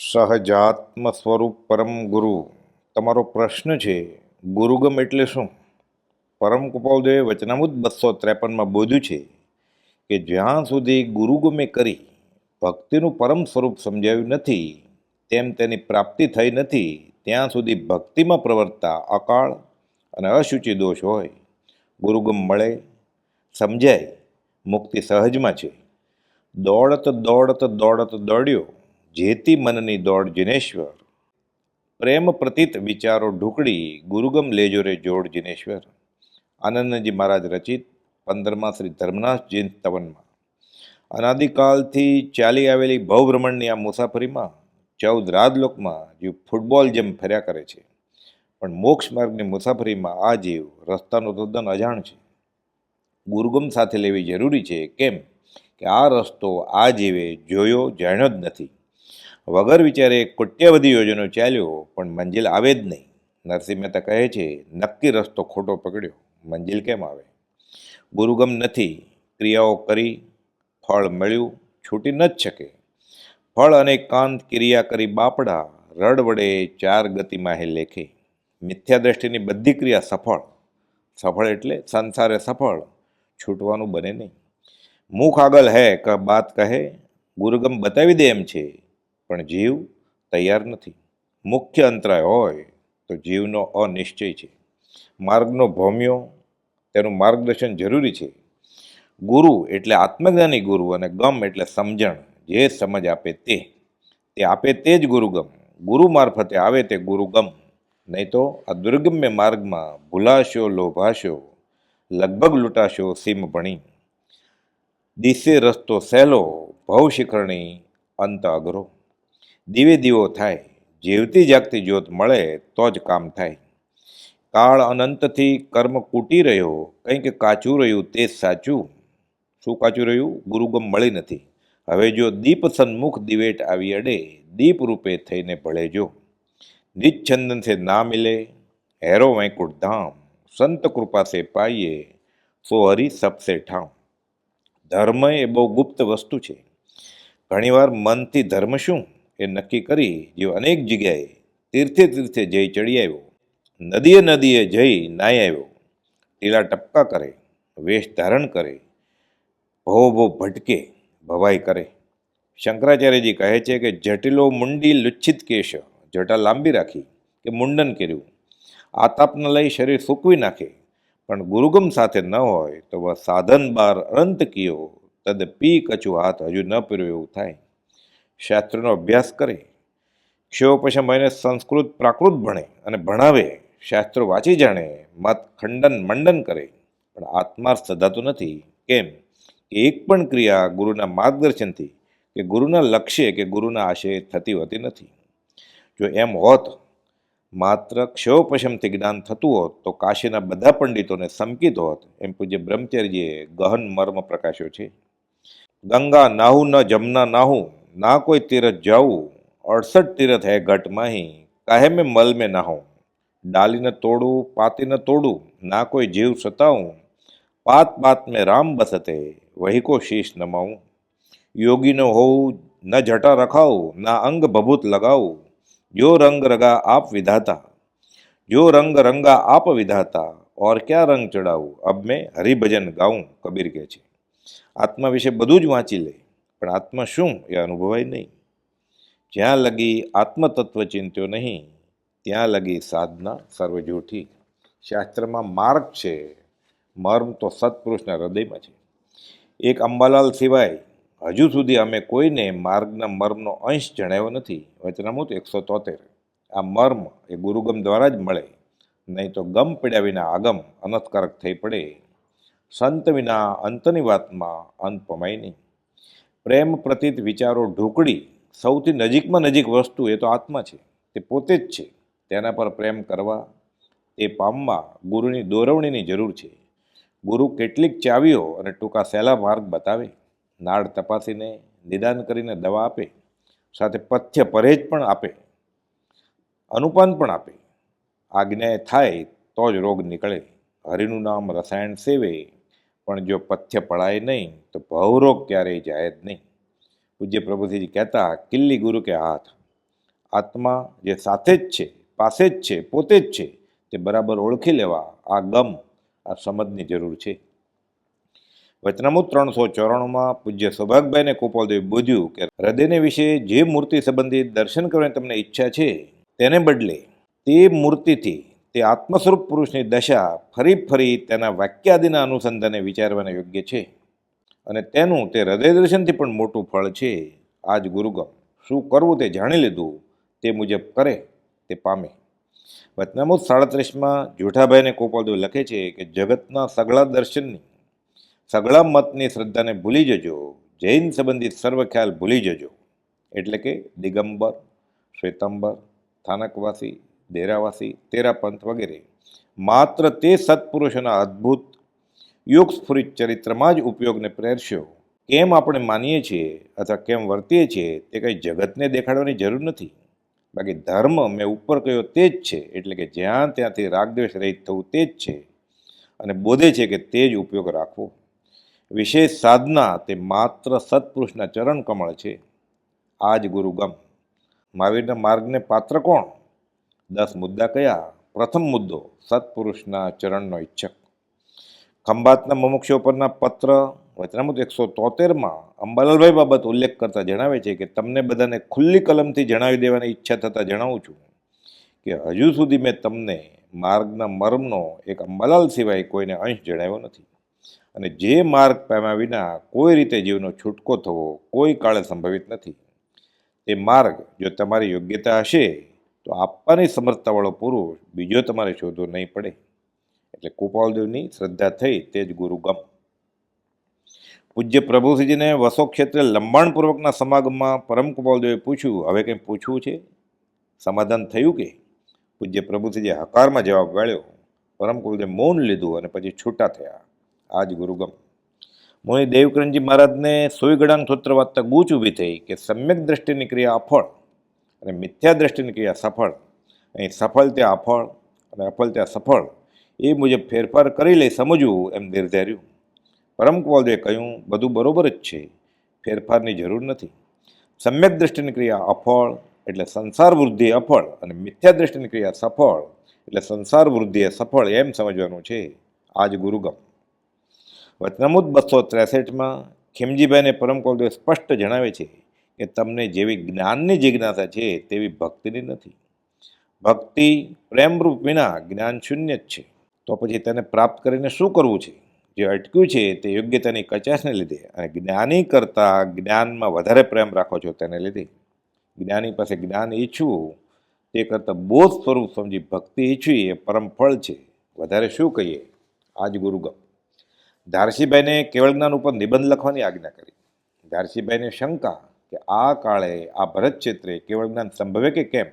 સહજાત્મ સ્વરૂપ પરમ ગુરુ. તમારો પ્રશ્ન છે, ગુરુગમ એટલે શું? પરમ કૃપાલદેવે વચનામૃત બસો ત્રેપનમાં બોધ્યું છે કે જ્યાં સુધી ગુરુગમે કરી ભક્તિનું પરમ સ્વરૂપ સમજાવ્યું નથી, તેમ તેની પ્રાપ્તિ થઈ નથી, ત્યાં સુધી ભક્તિમાં પ્રવર્તતા અકાળ અને અશુચિ દોષ હોય. ગુરુગમ મળે, સમજાય, મુક્તિ સહજમાં છે. દોડત દોડત દોડત દોડ્યો જેતી મનની દોડ જિનેશ્વર. પ્રેમ પ્રતીત વિચારો ઢુકડી ગુરુગમ લેજો રે જોડ જિનેશ્વર. આનંદજી મહારાજ રચિત પંદરમા શ્રી ધર્મનાથ જૈન તવનમાં. અનાદિકાલથી ચાલી આવેલી ભવભ્રમણની આ મુસાફરીમાં ચૌદ રાજલોકમાં જીવ ફૂટબોલ જેમ ફર્યા કરે છે. પણ મોક્ષ માર્ગની મુસાફરીમાં આ જીવ રસ્તાનો તદ્દન અજાણ છે. ગુરુગમ સાથે લેવી જરૂરી છે. કેમ? કે આ રસ્તો આ જીવે જોયો જાણ્યો જ નથી. વગર વિચારે કોટ્યાવધી યોજનો ચાલ્યો, પણ મંજિલ આવે જ નહીં. નરસિંહ મહેતા કહે છે, નક્કી રસ્તો ખોટો પકડ્યો. મંજિલ કેમ આવે? ગુરુગમ નથી. ક્રિયાઓ કરી, ફળ મળ્યું, છૂટી ન જ શકે. ફળ અને કાંત ક્રિયા કરી બાપડા, રડ વડે ચાર ગતિમાં લેખે. મિથ્યા દ્રષ્ટિની બધી ક્રિયા સફળ. સફળ એટલે સંસારે સફળ. છૂટવાનું બને નહીં. મુખ આગળ હે, ક, બાત કહે. ગુરુગમ બતાવી દે એમ છે. પણ જીવ તૈયાર નથી. મુખ્ય અંતરાય હોય તો જીવનો અનિશ્ચય છે. માર્ગનો ભૌમ્યો તેનું માર્ગદર્શન જરૂરી છે. ગુરુ એટલે આત્મજ્ઞાની ગુરુ અને ગમ એટલે સમજણ. જે સમજ આપે તે તે આપે તે જ ગુરુગમ. ગુરુ મારફતે આવે તે ગુરુગમ. નહીં તો આ દુર્ગમ્ય માર્ગમાં ભૂલાશો, લોભાશો, લગભગ લૂંટાશો, સીમ ભણી. દિશે રસ્તો સહેલો, ભવ શિખરણી, અંત અઘરો. દીવે દીવો થાય. જીવતી જાગતી જ્યોત મળે તો જ કામ થાય. કાળ અનંતથી કર્મ કૂટી રહ્યો, કંઈક કાચું રહ્યું તે સાચું. શું કાચું રહ્યું? ગુરુગમ મળી નથી. હવે જો દીપ સન્મુખ દિવેટ આવી અડે, દીપ રૂપે થઈને ભળે જો. નિચ્છંદન સે ના મિલે, હેરો વૈકુંઠ ધામ. સંત કૃપા સે પાઈએ, સો હરી સબસે ઠામ. ધર્મ એ બહુ ગુપ્ત વસ્તુ છે. ઘણીવાર મનથી ધર્મ શું? એ નક્કી કરી જેઓ અનેક જગ્યાએ તીર્થે તીર્થે જઈ ચડી આવ્યો. નદીએ નદીએ જઈ નાઈ આવ્યો. ટીલા ટપકા કરે, વેશ ધારણ કરે ભવો ભો ભટકે, ભવાઈ કરે. શંકરાચાર્યજી કહે છે કે જટિલો મુંડી લુચ્છિત કેશ, જટા લાંબી રાખી કે મુંડન કર્યું. આતાપને લઈ શરીર સૂકવી નાખે, પણ ગુરુગમ સાથે ન હોય તો સાધન બાર અનંત કિયો, તદ પી કચું હાથ હજુ ન પીર્યો એવું થાય. શાસ્ત્રનો અભ્યાસ કરે ક્ષયો પછી મહિને સંસ્કૃત પ્રાકૃત ભણે અને ભણાવે, શાસ્ત્રો વાંચી જાણે, મત ખંડન મંડન કરે. પણ આત્માર્થ સધાતો નથી. કેમ? એક પણ ક્રિયા ગુરુના માર્ગદર્શનથી કે ગુરુના લક્ષ્ય કે ગુરુના આશય થતી હોતી નથી. જો એમ હોત, માત્ર ક્ષયોપશમથી જ્ઞાન થતું હોત, તો કાશીના બધા પંડિતોને સમકિત હોત. એમ પૂજ્ય બ્રહ્મચર્યજીએ ગહન મર્મ પ્રકાશ્યો છે. ગંગા નાહુ ન જમના નાહુ ના કોઈ તીરથ જાઉં અડસઠ તીરથ હે ઘટ માહી કાહે મેં મલ મેં નાહું ડાલીને તોડું પાતીને તોડું ના કોઈ જીવ સતાવું પાત પાત મેં રામ બસતે વહી કો શીશ નમાવું યોગીનો હોવું ન જટા રખાવું ના અંગ ભભૂત લગાવું જો રંગ રગા આપ વિધાતા જો રંગ રંગા આપ વિધાતા ઓર ક્યાં રંગ ચડાવું અબ મેં હરિભજન ગાઉં કબીર કહે છે આત્મા વિશે બધું જ વાંચી લે પણ આત્મા શું એ અનુભવાય નહીં. જ્યાં લગી આત્મતત્વ ચિંત્યો નહીં, ત્યાં લગી સાધના સર્વજૂઠી. શાસ્ત્રમાં માર્ગ છે, મર્મ તો સત્પુરુષના હૃદયમાં છે. એક અંબાલાલ સિવાય હજુ સુધી અમે કોઈને માર્ગના મર્મનો અંશ જણાવ્યો નથી. વચનામૂત એકસો તોતેર. આ મર્મ એ ગુરુગમ દ્વારા જ મળે. નહીં તો ગમ પડ્યા વિના આગમ અનથકારક થઈ પડે. સંત વિના અંતની વાતમાં અંત પમાય નહીં. પ્રેમ પ્રતીત વિચારો ઢોકળી સૌથી નજીકમાં નજીક વસ્તુ, એ તો આત્મા છે. તે પોતે જ છે. તેના પર પ્રેમ કરવા તે પામવા ગુરુની દોરવણીની જરૂર છે. ગુરુ કેટલીક ચાવીઓ અને ટૂંકા સહેલા માર્ગ બતાવે, નાળ તપાસીને નિદાન કરીને દવા આપે, સાથે પથ્ય પરેજ પણ આપે, અનુપાન પણ આપે. આજ્ઞાએ થાય તો જ રોગ નીકળે. હરિનું નામ રસાયણ સેવે પણ જો પથ્ય પડાય નહીં, તો ભવરોગ ક્યારેય જાય જ નહીં. પૂજ્ય પ્રભુજીજી કહેતા, કિલ્લી ગુરુ કે હાથ? આત્મા જે સાથે જ છે, પાસે જ છે, પોતે જ છે, તે બરાબર ઓળખી લેવા આ ગમ, આ સમજની જરૂર છે. વચનામુ ત્રણસો ચોરાણુંમાં પૂજ્ય સૌભાગભાઈને કોપાલદેવ બોધ્યું કે, હૃદયને વિશે જે મૂર્તિ સંબંધિત દર્શન કરવાની તમને ઈચ્છા છે, તેને બદલે તે મૂર્તિથી તે આત્મસ્વરૂપ પુરુષની દશા ફરી ફરી તેના વાક્યાદિના અનુસંધાને વિચારવાને યોગ્ય છે. અને તેનું તે હૃદય દર્શનથી પણ મોટું ફળ છે. આજ ગુરુગમ, શું કરવું તે જાણી લીધું, તે મુજબ કરે, તે પામે. વચનામુત સાડત્રીસમાં જેઠાભાઈને કોપાલદેવ લખે છે કે, જગતના સગળા દર્શનની, સગળા મતની શ્રદ્ધાને ભૂલી જજો, જૈન સંબંધિત સર્વ ખ્યાલ ભૂલી જજો. એટલે કે દિગંબર, શ્વેતાંબર સ્થાનકવાસી દેરાવાસી તેરા પંથ વગેરે. માત્ર તે સત્પુરુષોના અદ્ભુત યોગ સ્ફુરિત ચરિત્રમાં જ ઉપયોગને પ્રેરશો કેમ આપણે માનીએ છીએ અથવા કેમ વર્તીએ છીએ તે કંઈ જગતને દેખાડવાની જરૂર નથી. બાકી ધર્મ મેં ઉપર કહ્યો તે જ છે, એટલે કે જ્યાં ત્યાંથી રાગદ્વેષ રહિત થવું તે જ છે. અને બોધે છે કે તે જ ઉપયોગ રાખવો. વિશેષ સાધના તે માત્ર સત્પુરુષના ચરણ કમળ છે. આ જ ગુરુગમ. મહાવીરના માર્ગને પાત્ર કોણ? દસ મુદ્દા કયા? પ્રથમ મુદ્દો, સત્પુરુષના ચરણનો ઈચ્છક. ખંભાતના મુમુક્ષો પરના પત્ર વચનામૃત એકસો તોતેરમાં અંબાલાલભાઈ બાબત ઉલ્લેખ કરતા જણાવે છે કે તમને બધાને ખુલ્લી કલમથી જણાવી દેવાની ઈચ્છા થતાં જણાવું છું કે હજુ સુધી મેં તમને માર્ગના મર્મનો એક અંબાલાલ સિવાય કોઈને અંશ જણાવ્યો નથી. અને જે માર્ગ પામ્યા વિના કોઈ રીતે જીવનો છૂટકો થવો કોઈ કાળે સંભવિત નથી. તે માર્ગ, જો તમારી યોગ્યતા હશે તો આપવાની સમર્થતાવાળો પુરુષ બીજો તમારે શોધવો નહીં પડે. એટલે કૃપાલદેવની શ્રદ્ધા થઈ તે જ ગુરુગમ પૂજ્ય પ્રભુશ્રીજીને વસો ક્ષેત્રે લંબાણપૂર્વકના સમાગમમાં પરમ કૃપાલદેવે પૂછ્યું, હવે કંઈ પૂછવું છે? સમાધાન થયું કે? પૂજ્ય પ્રભુશ્રીજીએ હકારમાં જવાબ વાળ્યો પરમ કુલદેવ મૌન લીધું અને પછી છૂટા થયા. આ જ ગુરુગમ મુનિ દેવકરણજી મહારાજને સોય ગળાંગ સૂત્ર વાંચતા ગૂંચ ઊભી થઈ કે સમ્યક દ્રષ્ટિની ક્રિયા અફળ અને મિથ્યા દ્રષ્ટિની ક્રિયા સફળ. અહીં સફળ ત્યાં અફળ અને અફળ ત્યાં સફળ એ મુજબ ફેરફાર કરી લઈ સમજવું એમ નિર્ધાર્યું. પરમ કુવાલદેવે કહ્યું, બધું બરોબર જ છે, ફેરફારની જરૂર નથી. સમ્યક દ્રષ્ટિની ક્રિયા અફળ એટલે સંસાર વૃદ્ધિ અફળ અને મિથ્યા દ્રષ્ટિની ક્રિયા સફળ એટલે સંસાર વૃદ્ધિ સફળ એમ સમજવાનું છે. આજ ગુરુગમ. વચનામૃત બસો ત્રેસઠમાં ખીમજીભાઈને પરમ કુલદેવ સ્પષ્ટ જણાવે છે કે તમને જેવી જ્ઞાનની જિજ્ઞાસા છે, તેવી ભક્તિની નથી. ભક્તિ પ્રેમરૂપ વિના જ્ઞાન શૂન્ય જ છે. તો પછી તેને પ્રાપ્ત કરીને શું કરવું છે? જે અટક્યું છે, તે યોગ્યતાની કચાશને લીધે અને જ્ઞાની કરતાં જ્ઞાનમાં વધારે પ્રેમ રાખો છો તેને લીધે. જ્ઞાની પાસે જ્ઞાન ઈચ્છવું, તે કરતાં બોધ સ્વરૂપ સમજી ભક્તિ ઈચ્છવી એ પરમ ફળ છે. વધારે શું કહીએ? આજ ગુરુગમ ધારસીભાઈને કેવળ જ્ઞાન ઉપર નિબંધ લખવાની આજ્ઞા કરી. ધારસીભાઈને શંકા કે આ કાળે આ ભરત ક્ષેત્રે કેવળ જ્ઞાન સંભવે કે કેમ?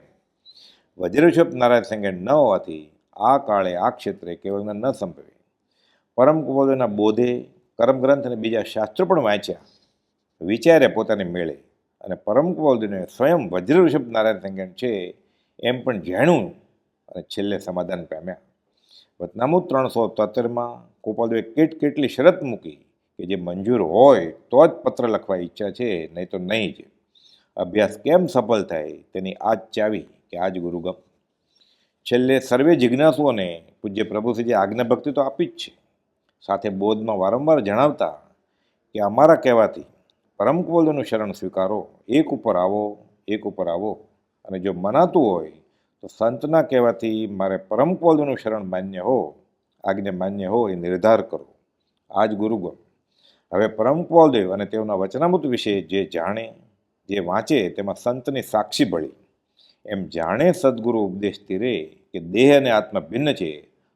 વજ્રષભ નારાયણ સંગે ન હોવાથી આ કાળે આ ક્ષેત્રે કેવળ જ્ઞાન ન સંભવે. પરમ કુબોદના બોધે કર્મગ્રંથ અને બીજા શાસ્ત્રો પણ વાંચ્યા. વિચારે પોતાને મેળે અને પરમ કુબોદને સ્વયં વજ્ર ઋષભ નારાયણ સંગેન છે એમ પણ જાણ્યું અને છેલ્લે સમાધાન પામ્યા. વતનામું ત્રણસો તોતેરમાં ગોપાલદેવે કેટ કેટલી શરત મૂકી કે જે મંજૂર હોય, તો જ પત્ર લખવા ઈચ્છા છે, નહીં તો નહીં જ. અભ્યાસ કેમ સફળ થાય, તેની આ ચાવી કે આ જ ગુરુગમ. છેલ્લે સર્વે જિજ્ઞાસુઓને પૂજ્ય પ્રભુશ્રીજી આજ્ઞા ભક્તિ તો આપી જ છે. સાથે બોધમાં વારંવાર જણાવતા કે અમારા કહેવાથી પરમ કુવલનું શરણ સ્વીકારો, એક ઉપર આવો, એક ઉપર આવો. અને જો મનાતું હોય, તો સંતના કહેવાથી મારે પરમ કુવલનું શરણ માન્ય હો, આજ્ઞા માન્ય હો, એ નિર્ધાર કરો. આ જ ગુરુગમ. હવે પરમ કુવલદેવ અને તેઓના વચનામૃત વિશે જે જાણે, જે વાંચે, તેમાં સંતની સાક્ષી ભળી એમ જાણે સદગુરુ ઉપદેશથી રે કે દેહ અને આત્મા ભિન્ન છે,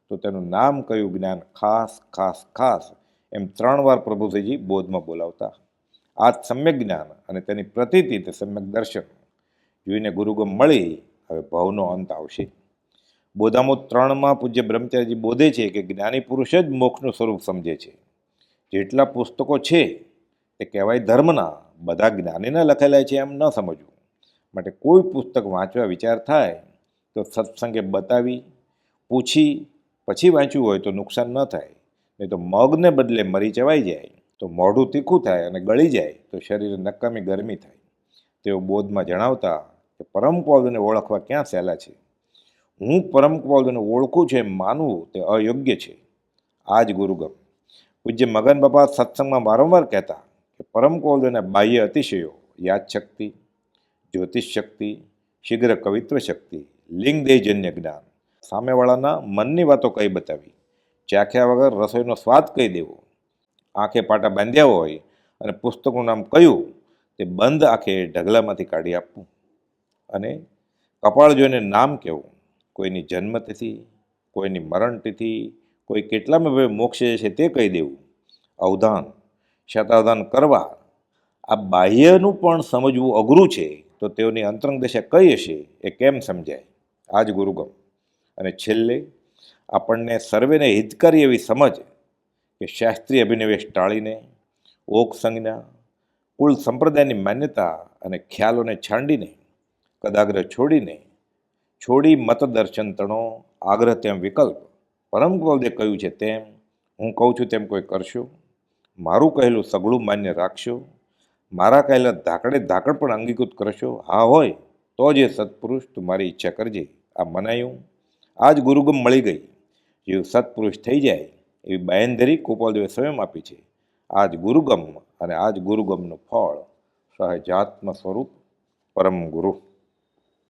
તો તેનું નામ કયું જ્ઞાન ખાસ ખાસ ખાસ એમ ત્રણ વાર પ્રભુજીજી બોધમાં બોલાવતા. આ સમ્યક જ્ઞાન અને તેની પ્રતિતિ તે સમ્યક દર્શન જોઈને ગુરુગમ મળી, હવે ભવનો અંત આવશે. બોધામો ત્રણમાં પૂજ્ય બ્રહ્મચારીજી બોધે છે કે જ્ઞાની પુરુષ જ મોક્ષનું સ્વરૂપ સમજે છે. જેટલા પુસ્તકો છે, તે કહેવાય ધર્મના, બધા જ્ઞાનીના લખેલા છે એમ ન સમજવું. માટે કોઈ પુસ્તક વાંચવા વિચાર થાય, તો સત્સંગે બતાવી, પૂછી, પછી વાંચ્યું હોય તો નુકસાન ન થાય. નહીં તો મગને બદલે મરી ચવાઈ જાય, તો મોઢું તીખું થાય અને ગળી જાય, તો શરીર નકામી ગરમી થાય. તેઓ બોધમાં જણાવતા કે પરમ કુપાલદેવને ઓળખવા ક્યાં સહેલા છે? હું પરમ કુપાલદેવને ઓળખું છું માનવું તે અયોગ્ય છે. આ જ ગુરુગમ. પૂજ્ય મગન બાપા સત્સંગમાં વારંવાર કહેતા કે પરમ કુપાલદેવના બાહ્ય અતિશયો, યાદશક્તિ જ્યોતિષ શક્તિ શીઘ્ર કવિત્વ શક્તિ લિંગદેહજન્ય જ્ઞાન. સામેવાળાના મનની વાતો કઈ બતાવી? ચાખ્યા વગર રસોઈનો સ્વાદ કહી દેવો? આંખે પાટા બાંધ્યા હોય અને પુસ્તકનું નામ કયું, તે બંધ આંખે ઢગલામાંથી કાઢી આપવું. અને કપાળ જોઈને નામ કહેવું કોઈની જન્મતિથિ, કોઈની મરણતિથિ કોઈ કેટલામાં ભાવે મોક્ષે છે તે કહી દેવું. અવધાન, શતાવધાન કરવા. આ બાહ્યનું પણ સમજવું અઘરું છે, તો તેઓની અંતરંગ દશા કઈ હશે એ કેમ સમજાય? આ જ ગુરુગમ. અને છેલ્લે, આપણને સર્વેને હિતકારી એવી સમજ કે શાસ્ત્રીય અભિનિવેશ ટાળીને, ઓક સંજ્ઞા, કુલ સંપ્રદાયની માન્યતા અને ખ્યાલોને છાંડીને કદાગ્રહ છોડીને, છોડી મતદર્શન તણો, આગ્રહ તેમ વિકલ્પ પરમ કુલદે કહ્યું છે, તેમ હું કહું છું, તેમ કોઈ કરશો? મારું કહેલું સગળું માન્ય રાખશો? મારા કહેલા ધાકડે ધાકડ પણ અંગીકૃત કરશો? હા હોય, તો જ એ સત્પુરુષ તું મારી ઈચ્છા કરજે. આ મનાયું. આજ ગુરુગમ મળી ગઈ. જેવું સત્પુરુષ થઈ જાય, એવી બાયંધરી ગોપાલદેવે સ્વયં આપી છે. આજ ગુરુગમ અને આજ ગુરુગમનું ફળ સહજાત્મ સ્વરૂપ પરમ ગુરુ